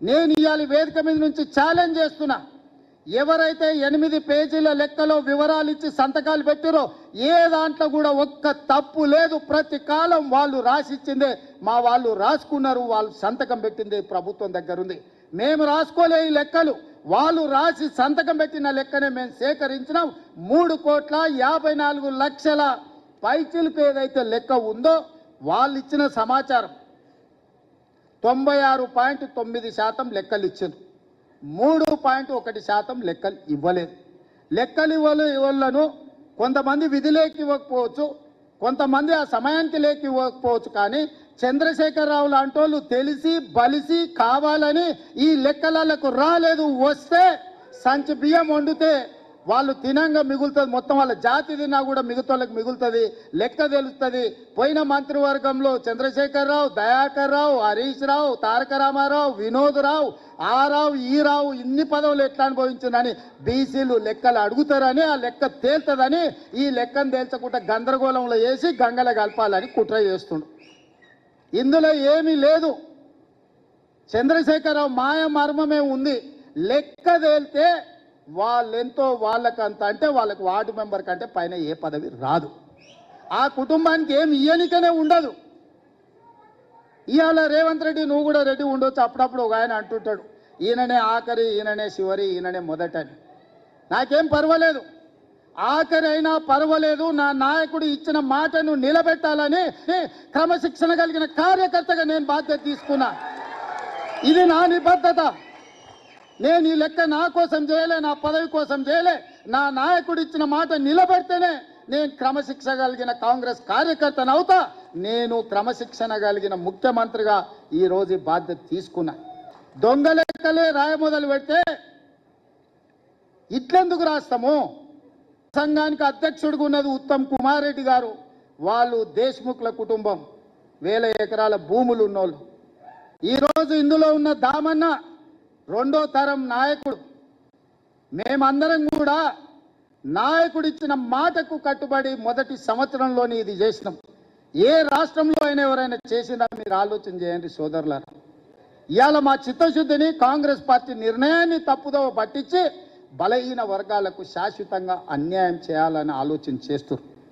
నేను ఇవాళ వేదిక మీద నుంచి ఛాలెంజ్ చేస్తున్నా. ఎవరైతే ఎనిమిది పేజీల లెక్కలో వివరాలు ఇచ్చి సంతకాలు పెట్టారో ఏ దాంట్లో కూడా ఒక్క తప్పు లేదు. ప్రతి కాలం వాళ్ళు రాసిచ్చిందే. మా వాళ్ళు రాసుకున్నారు వాళ్ళు సంతకం పెట్టింది ప్రభుత్వం దగ్గర ఉంది మేము రాసుకోలే ఈ లెక్కలు. వాళ్ళు రాసి సంతకం పెట్టిన లెక్కనే మేము సేకరించినాం. మూడు కోట్ల యాభై నాలుగు లక్షల పైచిలకు ఏదైతే లెక్క ఉందో వాళ్ళు ఇచ్చిన సమాచారం. తొంభై ఆరు పాయింట్ తొమ్మిది శాతం లెక్కలు ఇచ్చారు మూడు పాయింట్ ఒకటి శాతం లెక్కలు ఇవ్వలేదు లెక్కలు ఇవ్వలు ఇవ్వలను కొంతమంది విధిలోకి ఇవ్వకపోవచ్చు కొంతమంది ఆ సమయానికి లేక ఇవ్వకపోవచ్చు కానీ చంద్రశేఖరరావు లాంటి వాళ్ళు తెలిసి బలిసి కావాలని ఈ లెక్కలకు రాలేదు. వస్తే సంచి బియ్యం వండితే వాళ్ళు తినంగా మిగులుతుంది. మొత్తం వాళ్ళ జాతి తిన్నా కూడా మిగతాళ్ళకి మిగులుతుంది. లెక్క తెలుస్తుంది. పోయిన మంత్రివర్గంలో చంద్రశేఖర్ రావు దయాకర్ రావు హరీష్ రావు తారక రామారావు వినోద్ రావు ఆ రావు ఈ రావు ఇన్ని పదవులు ఎట్లా అనుభవించిందని బీసీలు లెక్కలు అడుగుతారని ఆ లెక్క తేల్తుందని ఈ లెక్కను తేల్చకుండా గందరగోళంలో వేసి గంగల కలపాలని కుట్ర చేస్తుండు. ఇందులో ఏమీ లేదు. చంద్రశేఖరరావు మాయ మర్మమే ఉంది. లెక్క తేలితే వాళ్ళెంతో వాళ్ళకంత అంటే వాళ్ళకి వార్డు మెంబర్ కంటే పైన ఏ పదవి రాదు. ఆ కుటుంబానికి ఏమి ఇయ్యనికనే ఉండదు. ఇవాళ రేవంత్ రెడ్డి నువ్వు కూడా రెడ్డి ఉండొచ్చు. అప్పుడప్పుడు ఒక ఆయన అంటుంటాడు ఈయననే ఆఖరి ఈయననే చివరి ఈయననే మొదటని. నాకేం పర్వాలేదు. ఆఖరి అయినా పర్వాలేదు. నా నాయకుడు ఇచ్చిన మాటను నిలబెట్టాలని క్రమశిక్షణ కలిగిన కార్యకర్తగా నేను బాధ్యత తీసుకున్నా. ఇది నా నిబద్ధత. నేను ఈ లెక్క నా కోసం చేయలే నా పదవి కోసం చేయలే. నా నాయకుడు ఇచ్చిన మాట నిలబెడితేనే నేను క్రమశిక్షణ కలిగిన కాంగ్రెస్ కార్యకర్తను అవుతా. నేను క్రమశిక్షణ కలిగిన ముఖ్యమంత్రిగా ఈరోజు బాధ్యత తీసుకున్నా. దొంగ లెక్కలే రాయ మొదలు పెడితే ఇట్లెందుకు రాస్తాము? సంఘానికి అధ్యక్షుడిగా ఉన్నది ఉత్తమ్ కుమార్ రెడ్డి గారు. వాళ్ళు దేశ్ముఖ్ల కుటుంబం. వేల ఎకరాల భూములు ఉన్నోళ్ళు. ఈరోజు ఇందులో ఉన్న దామన్న రెండో తరం నాయకుడు. మేమందరం కూడా నాయకుడు ఇచ్చిన మాటకు కట్టుబడి మొదటి సంవత్సరంలోనే ఇది చేసినాం. ఏ రాష్ట్రంలో అయినా ఎవరైనా చేసినా మీరు ఆలోచన చేయండి సోదరులారా. ఇవాళ మా చిత్తశుద్ధిని కాంగ్రెస్ పార్టీ నిర్ణయాన్ని తప్పుదోవ పట్టించి బలహీన వర్గాలకు శాశ్వతంగా అన్యాయం చేయాలని ఆలోచన చేస్తున్నారు.